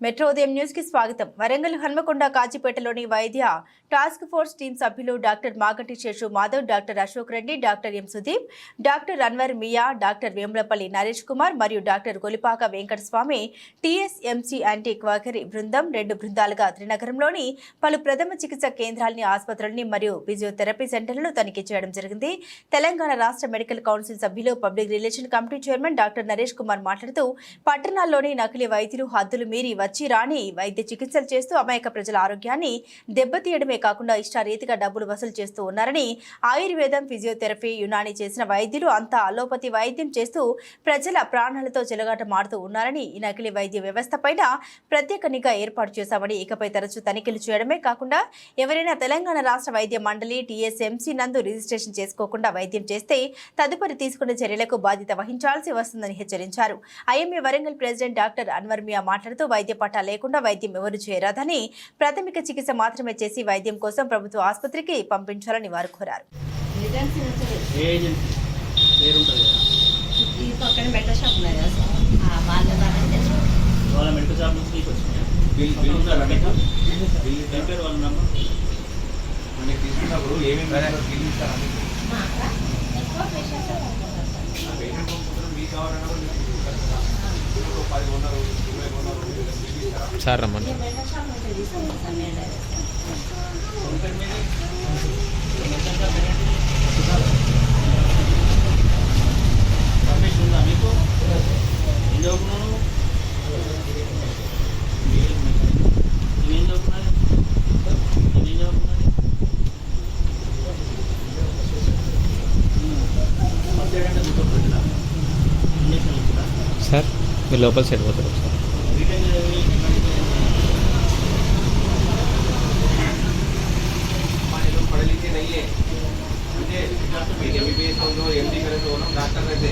Metro ఉదయం న్యూస్కి స్వాగతం. వరంగల్ హన్మకొండ కాచిపేటలోని వైద్య టాస్క్ ఫోర్స్ టీం సభ్యులు doctor Maganti Seshu Madhav doctor Ashok Reddy doctor M Sudeep doctor Anwar Mia doctor Vemulapalli Naresh Kumar మరియు doctor Golipaka Venkataswamy TSMC anti quackery బృందం రెండు బృందాలుగా త్రినగరంలోని పలు ప్రథమ చికిత్స కేంద్రాలని ఆసుపత్రులని మరియు ఫిజియోథెరపీ సెంటర్లను తనిఖీ చేయడం జరిగింది. తెలంగాణ రాష్ట్ర మెడికల్ కౌన్సిల్ సభ్యులు public relation committee chairman doctor Naresh Kumar మాట్లాడుతూ పట్టణాల్లోని నకిలీ వైద్యులు హద్దులు మీరి వచ్చి రాని వైద్య చికిత్సలు చేస్తూ అమాయక ప్రజల ఆరోగ్యాన్ని దెబ్బతీయడమే కాకుండా ఇష్టారీతిగా డబ్బులు వసూలు చేస్తూ ఉన్నారని ఆయుర్వేదం ఫిజియోథెరపీ యునాని చేసిన వైద్యులు అంతా అలోపతి వైద్యం చేస్తూ ప్రజల ప్రాణాలతో చెలగాట మారుతూ ఉన్నారని ఈ నకిలీ వైద్య వ్యవస్థ పైన ప్రత్యేక నిఘా ఏర్పాటు చేశామని ఇకపై తరచూ తనిఖీలు చేయడమే కాకుండా ఎవరైనా తెలంగాణ రాష్ట్ర వైద్య మండలి టీఎస్ఎంసీ నందు రిజిస్ట్రేషన్ చేసుకోకుండా వైద్యం చేస్తే తదుపరి తీసుకున్న చర్యలకు బాధ్యత వహించాల్సి వస్తుందని హెచ్చరించారు. IMA Warangal president doctor Anwar Mia మాట్లాడుతూ వైద్య పట్టా లేకుండా వైద్యం ఎవరు చేయరాదని ప్రాథమిక చికిత్స మాత్రమే చేసి వైద్యం కోసం ప్రభుత్వ ఆసుపత్రికి పంపించాలని వారు కోరారు. ఏ ఏజెన్సీ. పేరు ఉంటుంది కదా ఇంజక్షన్ ఇచ్చినా సార్ మీరు లోపల సైడ్ పోతారు तो ना डॉक्टर रहते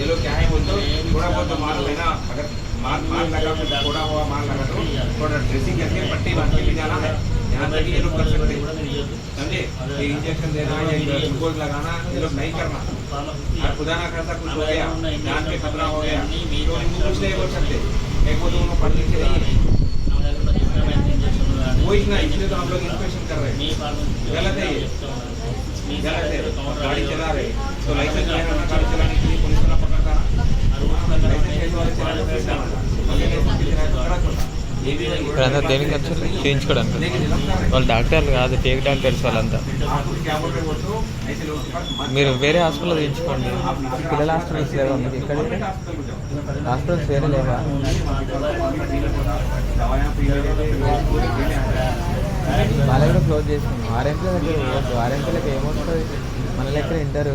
ये लोग क्या है बोलते थोड़ा बहुत तो माल है अगर माल माल लगा तो थोड़ा हुआ माल लगा तो थोड़ा ड्रेसिंग करके पट्टी बाँध के ले जाना है। यहाँ तक ये लोग कर सकते हैं। समझे? ये इंजेक्शन देना या ग्लूकोज लगाना ये लोग नहीं करना। और खुदा ना करता कुछ हो गया। जान पे खतरा हो गया। तो इनको कुछ नहीं बोल सकते। एक वो तो उन्होंने पढ़ लिखे नहीं है। वही ना इसलिए तो हम लोग इंस्पेक्शन कर रहे हैं। गलत है ये। है गाड़ी चला रहे तो लाइसेंस नहीं रहना गाड़ी चलाने के लिए पुलिस वाला पकड़ता ना लाइसेंस कैसे वाले चलाने पुलिस जाना मगर लाइसेंस के चलाने तो खड़ा छोटा ये भी नहीं ఇక్కడ అందరు దేనికి వచ్చారు చేయించుకోవడానికి लेकिन लगता है వాళ్ళు డాక్టర్లు కాదు టేక్ డాక్టర్స్ వాళ్ళంతా आप कुछ क्या बोल रहे हो तो ऐसे लोगों के पास मत మీరు వేరే హాస్పిటల్లో చేయించుకోండి పిల్లల హాస్పిటల్స్ లేవా మీకు ఇక్కడ गवर्नमेंट हॉस्पिटल में जाओ హాస్పిటల్స్ వేరే లేవా दवाइयाँ पी रहे వాళ్ళ కూడా క్లోజ్ చేసుకున్నాం ఆర్ఎంపీల దగ్గర పోవద్దు ఆర్ఎంపీలకు ఏమొస్తుంది మన దగ్గర ఇంటర్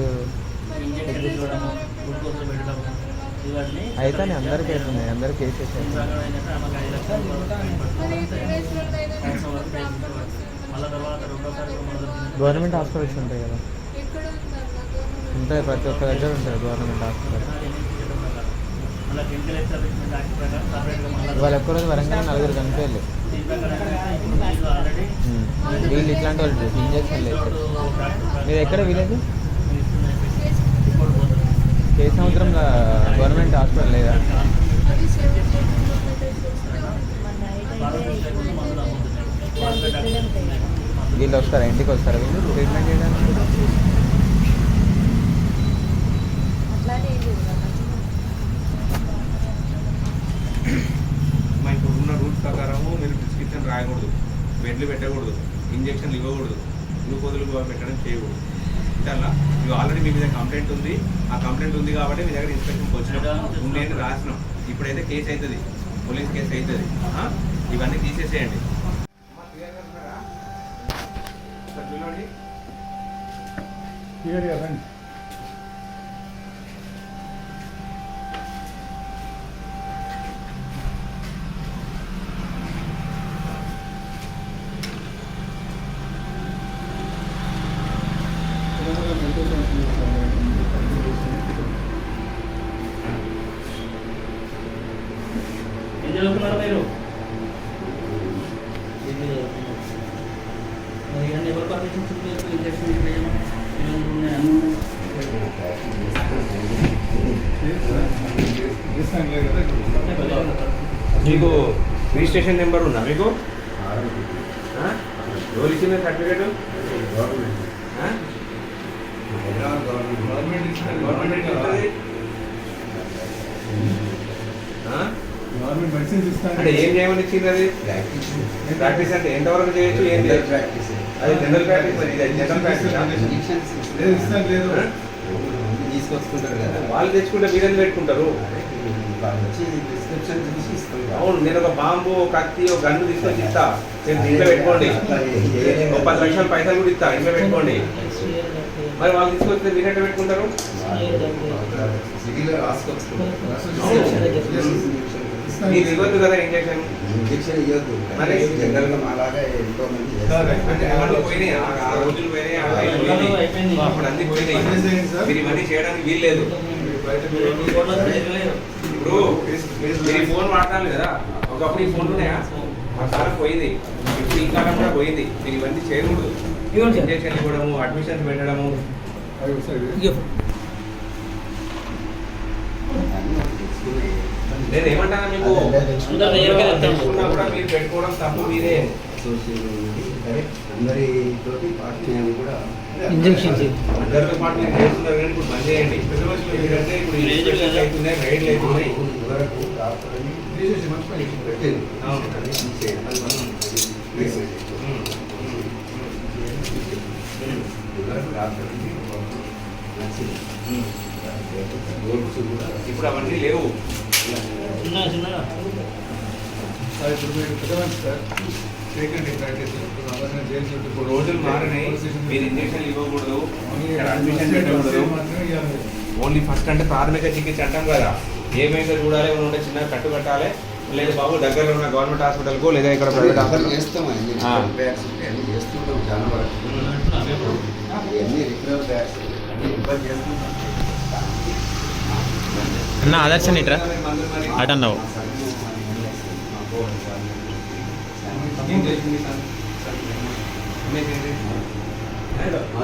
అయితే అందరికీ అవుతున్నాయి అందరికీ కేసెస్ గవర్నమెంట్ హాస్పిటల్స్ ఉంటాయి కదా. ఉంటాయి. ప్రతి ఒక్క దగ్గర ఉంటాయి గవర్నమెంట్ హాస్పిటల్ ఇవాళ ఒక్క రోజు వరంగల్ నలుగురు చనిపోయారు ఉమ్. వీళ్ళు ఇట్లాంటి వాళ్ళు ఇంజక్షన్ లేదు. మీరు ఎక్కడ విలేజ్ కే సముద్రంలో గవర్నమెంట్ హాస్పిటల్ లేదా? వీళ్ళు వస్తారా? ఇంటికి వస్తారా? వీళ్ళు ట్రీట్మెంట్ చేయడానికి అట్లానే మా ఇప్పుడు ఉన్న రూల్స్ ప్రకారము మీరు ప్రిస్క్రిప్షన్ రాయకూడదు బెడ్లు పెట్టకూడదు. ఇంజక్షన్లు ఇవ్వకూడదు. గ్లూకోజులు పెట్టడం చేయకూడదు. చాలా ఇవి ఆల్రెడీ మీ మీద కంప్లైంట్ ఉంది. ఆ కంప్లైంట్ ఉంది కాబట్టి మీ దగ్గర ఇన్స్పెక్షన్కి వచ్చినాం ఉండేది రాసినాం. ఇప్పుడైతే కేసు అవుతుంది పోలీస్ కేసు అవుతుంది ఆ? ఇవన్నీ తీసేసేయండి. ఏం చదువుకున్నారు మీరు ఇవన్నీ ఎవరు పర్మిషన్ చూపించారు ఇంజక్షన్ మీకు రిజిస్ట్రేషన్ నెంబర్ ఉందా మీకు ఆ? సర్టిఫికేట్ గవర్నమెంట్ ఇస్తుంది ఆ? గవర్నమెంట్ మెడిసిన్స్ ఇస్తాను అంటే ఏం చేయమని ఇచ్చింది అది? ప్రాక్టీస్ అంటే ఎంతవరకు చేయొచ్చు ఏం చేయొచ్చు? అది జనరల్ ప్రాక్టీస్ మరి జనరల్ ప్రాక్టీస్ కదా. వాళ్ళు తెచ్చుకుంటే మీరెందుకు పెట్టుకుంటారు. అవును నేను ఒక బాంబు కత్తి ఒక గన్ను తీసుకొచ్చి ఇస్తా. నేను ఇంట్లో పెట్టుకోండి. ఒక పది లక్షల పైసలు కూడా ఇస్తా ఇంట్లో పెట్టుకోండి. మరి వాళ్ళు తీసుకొస్తే మీరు ఎట్లా పెట్టుకుంటారు మీరు ఇవ్వద్దు కదా ఇంజక్షన్? ఇంజక్షన్ ఇవ్వద్దు. మరి? జనరల్గా మాలాగా ఎంతో మంది. అంటే పోయినాయి. ఆ- రోజులు పోయినాయి. అప్పుడు అన్ని పోయినాయి. మీరు ఇవన్నీ చేయడానికి వీలు లేదు. బయట ఇప్పుడు మీరు ఫోన్ వాడతాను కదా. ఒకప్పుడు ఈ ఫోన్ ఉన్నాయా? కాలం పోయింది. ఇప్పుడు ఈ కాలం కూడా పోయింది. మీరు ఇవన్నీ చేయకూడదు. ఇంజక్షన్ ఇవ్వడము అడ్మిషన్స్ పెట్టడము. నేను ఏమంటాను మీకు? కూడా మీరు పెట్టుకోవడం తప్పు మీరే. అసోసియేషన్ ఉంది. సరే, అందరితోటి పార్టీ కూడా ఇంజెక్షన్స్ అందరితో పాటు చేస్తున్నారు కానీ ఇప్పుడు బంద్ చేయండి. ఎందుకంటే ఇప్పుడు ఇన్స్పెక్షన్స్ అవుతున్నాయి రైడ్లు అవుతున్నాయి వరకు డాక్టర్ని డాక్టర్ని ఇప్పుడు అవన్నీ లేవు. సార్ ఇప్పుడు మీరు సార్. ప్రాక్టీస్ ఇప్పుడు రోజులు మారినాయి. మీరు ఇవ్వకూడదు. అడ్మిషన్ పెట్టకూడదు. ఓన్లీ ఫస్ట్ అంటే ప్రాథమిక చికిత్స అంటాం కదా. ఏమైందో చూడాలి ఉంటే చిన్నగా కట్టు కట్టాలి. లేదు బాబు దగ్గరలో ఉన్న గవర్నమెంట్ హాస్పిటల్కో లేదా ఇక్కడ ప్రైవేట్ హాస్పిటల్ చేస్తాం చేస్తుంటాం చాలా వరకు. అన్ని రిఫరల్ బ్యాగ్స్ అన్ని ఇబ్బంది చేస్తుంటాం. అన్న ఆదర్శన్ ఇట్రా అటన్నావు. はい。